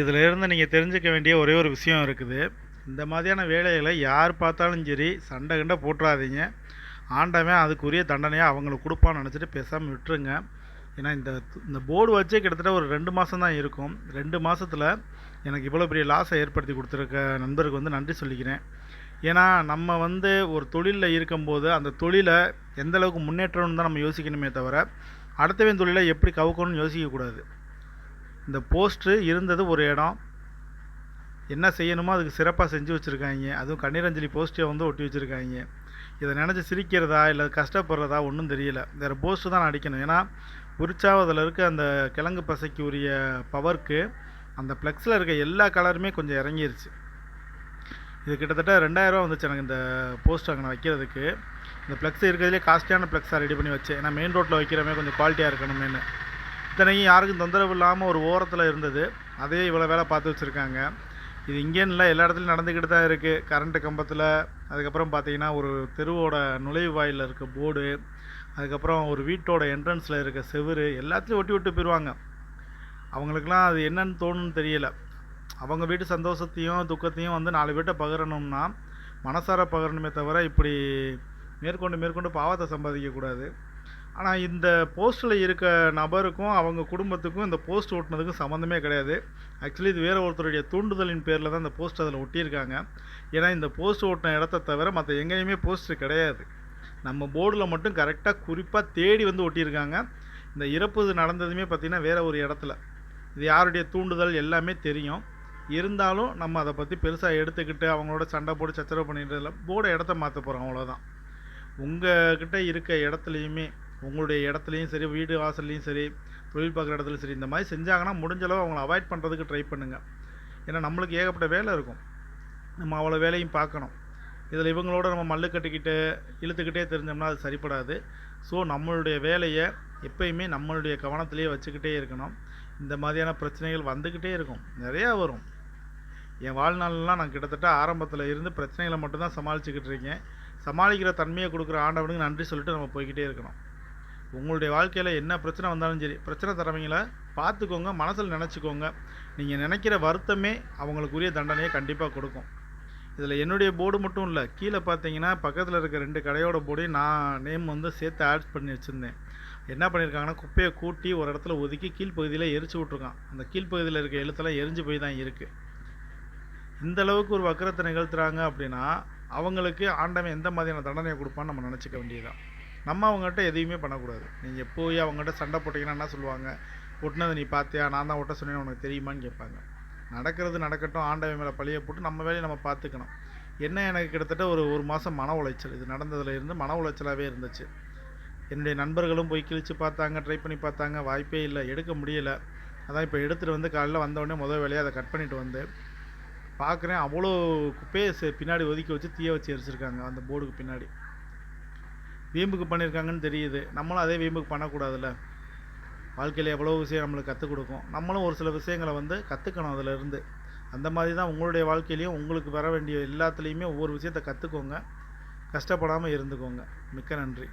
இதில் இருந்து நீங்கள் தெரிஞ்சுக்க வேண்டிய ஒரே ஒரு விஷயம் இருக்குது. இந்த மாதிரியான வேலைகளை யார் பார்த்தாலும் சரி சண்டை கண்டை போட்டுறாதீங்க. ஆண்டவன் அதுக்குரிய தண்டனையாக அவங்களுக்கு கொடுப்பான்னு நினச்சிட்டு பேசாமல் விட்டுருங்க. ஏன்னா இந்த இந்த போர்டு வச்சே கிட்டத்தட்ட ஒரு ரெண்டு மாதம் தான் இருக்கும். ரெண்டு மாதத்தில் எனக்கு இவ்வளோ பெரிய லாஸை ஏற்படுத்தி கொடுத்துருக்க நண்பருக்கு வந்து நன்றி சொல்லிக்கிறேன். ஏன்னா நம்ம வந்து ஒரு தொழிலில் இருக்கும்போது அந்த தொழிலை எந்த அளவுக்கு முன்னேற்றம்னு தான் நம்ம யோசிக்கணுமே தவிர அடுத்தவன் தொழிலை எப்படி கவுக்கணும்னு யோசிக்கக்கூடாது. இந்த போஸ்ட்ரு இருந்தது ஒரு இடம். என்ன செய்யணுமோ அதுக்கு சிறப்பாக செஞ்சு வச்சுருக்காங்க. அதுவும் கண்ணீரஞ்சலி போஸ்ட்டை வந்து ஒட்டி வச்சுருக்காங்க. இதை நினச்சி சிரிக்கிறதா இல்லை கஷ்டப்படுறதா ஒன்றும் தெரியல. வேறு போஸ்ட்டு தான் நான் அடிக்கணும். ஏன்னா உரிச்சாவதில் இருக்க அந்த கிழங்கு பசைக்கு உரிய பவருக்கு அந்த ஃப்ளெக்ஸில் இருக்க எல்லா கலருமே கொஞ்சம் இறங்கிருச்சு. இது கிட்டத்தட்ட ரெண்டாயிரரூவா வந்துச்சு எனக்கு இந்த போஸ்ட் அங்கே நான் வைக்கிறதுக்கு. இந்த ஃப்ளெக்ஸ் இருக்கிறதுலே காஸ்ட்லியான ஃப்ளெக்ஸாக ரெடி பண்ணி வச்சேன். ஏன்னா மெயின் ரோட்டில் வைக்கிறமே கொஞ்சம் குவாலிட்டியாக இருக்கணுமேனு இத்தனைக்கும் யாருக்கும் தொந்தரவு இல்லாமல் ஒரு ஓரத்தில் இருந்தது. அதே இவ்வளோ வேலை பார்த்து வச்சுருக்காங்க. இது இங்கேன்னு இல்லை எல்லா இடத்துலையும் நடந்துக்கிட்டு தான் இருக்குது கரண்ட்டு கம்பத்தில் அதுக்கப்புறம் பார்த்தீங்கன்னா ஒரு தெருவோட நுழைவு வாயிலில் இருக்க போர்டு அதுக்கப்புறம் ஒரு வீட்டோட என்ட்ரன்ஸில் இருக்க செவுரு எல்லாத்தையும் ஒட்டி விட்டு போயிடுவாங்க அவங்களுக்குலாம் அது என்னன்னு தோணுன்னு தெரியலை. அவங்க வீட்டு சந்தோஷத்தையும் துக்கத்தையும் வந்து நாலு வீட்டை பகிரணும்னா மனசார பகிரணுமே தவிர இப்படி மேற்கொண்டு மேற்கொண்டு பாவத்தை சம்பாதிக்கக்கூடாது ஆனால் இந்த போஸ்ட்டில் இருக்க நபருக்கும் அவங்க குடும்பத்துக்கும் இந்த போஸ்ட் ஓட்டுனதுக்கும் சம்மந்தமே கிடையாது. ஆக்சுவலி இது வேறு ஒருத்தருடைய தூண்டுதலின் பேரில் தான் இந்த போஸ்ட் அதில் ஒட்டியிருக்காங்க. ஏன்னா இந்த போஸ்ட் ஓட்டின இடத்த தவிர மற்ற எங்கேயுமே போஸ்ட் கிடையாது. நம்ம போர்டில் மட்டும் கரெக்டாக குறிப்பாக தேடி வந்து ஒட்டியிருக்காங்க. இந்த இறப்பு நடந்ததுமே பார்த்திங்கன்னா வேறு ஒரு இடத்துல. இது யாருடைய தூண்டுதல் எல்லாமே தெரியும். இருந்தாலும் நம்ம அதை பற்றி பெருசாக எடுத்துக்கிட்டு அவங்களோட சண்டை போட்டு சச்சரவு பண்ணிட்டு இல்லை போர்டை இடத்த மாற்ற போகிறோம் அவ்வளோதான் உங்ககிட்ட இருக்க இடத்துலையுமே உங்களுடைய இடத்துலையும் சரி வீடு வாசல்லையும் சரி தொழில் பார்க்குற இடத்துலையும் சரி இந்த மாதிரி செஞ்சாங்கன்னா முடிஞ்ச அளவு அவங்கள அவாய்ட் பண்ணுறதுக்கு ட்ரை பண்ணுங்கள் ஏன்னா நம்மளுக்கு ஏகப்பட்ட வேலை இருக்கும். நம்ம அவ்வளோ வேலையும் பார்க்கணும். இதில் இவங்களோட நம்ம மல்லு கட்டிக்கிட்டு இழுத்துக்கிட்டே தெரிஞ்சோம்னா அது சரிப்படாது. ஸோ நம்மளுடைய வேலையை எப்பயுமே நம்மளுடைய கவனத்திலேயே வச்சுக்கிட்டே இருக்கணும். இந்த மாதிரியான பிரச்சனைகள் வந்துக்கிட்டே இருக்கும். நிறையா வரும். என் வாழ்நாள்லாம் நான் கிட்டத்தட்ட ஆரம்பத்தில் இருந்து பிரச்சனைகளை மட்டும்தான் சமாளிச்சுக்கிட்டு இருக்கேன். சமாளிக்கிற தன்மையை கொடுக்குற ஆண்டவனுக்கு நன்றி சொல்லிட்டு நம்ம போய்கிட்டே இருக்கணும். உங்களுடைய வாழ்க்கையில் என்ன பிரச்சனை வந்தாலும் சரி பிரச்சனை தரவங்கள? பார்த்துக்கோங்க மனசில் நினச்சிக்கோங்க. நீங்கள் நினைக்கிற வருத்தமே அவங்களுக்குரிய தண்டனையை கண்டிப்பாக கொடுக்கும். இதில் என்னுடைய போர்டு மட்டும் இல்லை கீழே பார்த்தீங்கன்னா பக்கத்தில் இருக்க ரெண்டு கடையோட போர்டையும் நான் நேம் வந்து சேர்த்து ஆட் பண்ணி வச்சுருந்தேன். என்ன பண்ணியிருக்காங்கன்னா குப்பையை கூட்டி ஒரு இடத்துல ஒதுக்கி கீழ்ப்பகுதியில் எரிச்சு விட்ருக்கான் அந்த கீழ்ப்பகுதியில் இருக்க எழுத்தெல்லாம் எரிஞ்சு போய் தான் இருக்குது இந்த அளவுக்கு ஒரு வக்கரத்தை நிகழ்த்துறாங்க அப்படின்னா அவங்களுக்கு ஆண்டவன் எந்த மாதிரியான தண்டனையை கொடுப்பான்னு நம்ம நினச்சிக்க வேண்டியதுதான். நம்ம அவங்ககிட்ட எதையுமே பண்ணக்கூடாது. நீங்கள் போய் அவங்ககிட்ட சண்டை போட்டிங்கன்னா என்ன சொல்லுவாங்க? ஒட்டினதை நீ பார்த்தியா நான் தான் ஒட்ட சொன்னேன்னு உனக்கு தெரியுமான்னு கேட்பாங்க. நடக்கிறது நடக்கட்டும் ஆண்டவை மேலே பழிய போட்டு நம்ம வேலையை நம்ம பார்த்துக்கணும் என்ன எனக்கு கிட்டத்தட்ட ஒரு ஒரு மாதம் மன உளைச்சல். இது நடந்ததுலேருந்து மன உளைச்சலாகவே இருந்துச்சு. என்னுடைய நண்பர்களும் போய் கிழிச்சு பார்த்தாங்க ட்ரை பண்ணி பார்த்தாங்க. வாய்ப்பே இல்லை. எடுக்க முடியலை. அதான் இப்போ எடுத்துகிட்டு வந்து காலையில் வந்தவொடனே முதல் வேலையை அதை கட் பண்ணிட்டு வந்து பார்க்குறேன் அவ்வளோ குப்பையை செ- பின்னாடி ஒதுக்கி வச்சு தீய வச்சு எரிச்சிருக்காங்க அந்த போர்டுக்கு பின்னாடி. வீம்புக்கு பண்ணியிருக்காங்கன்னு தெரியுது. நம்மளும் அதே வீம்புக்கு பண்ணக்கூடாதுல்ல. வாழ்க்கையில் எவ்வளோ விஷயம் நம்மளுக்கு கற்றுக் கொடுக்கும். நம்மளும் ஒரு சில விஷயங்களை வந்து கற்றுக்கணும் அதிலிருந்து. அந்த மாதிரி தான் உங்களுடைய வாழ்க்கையிலையும் உங்களுக்கு வர வேண்டிய எல்லாத்துலேயுமே ஒவ்வொரு விஷயத்தை கற்றுக்கோங்க கஷ்டப்படாமல் இருந்துக்கோங்க. மிக்க நன்றி.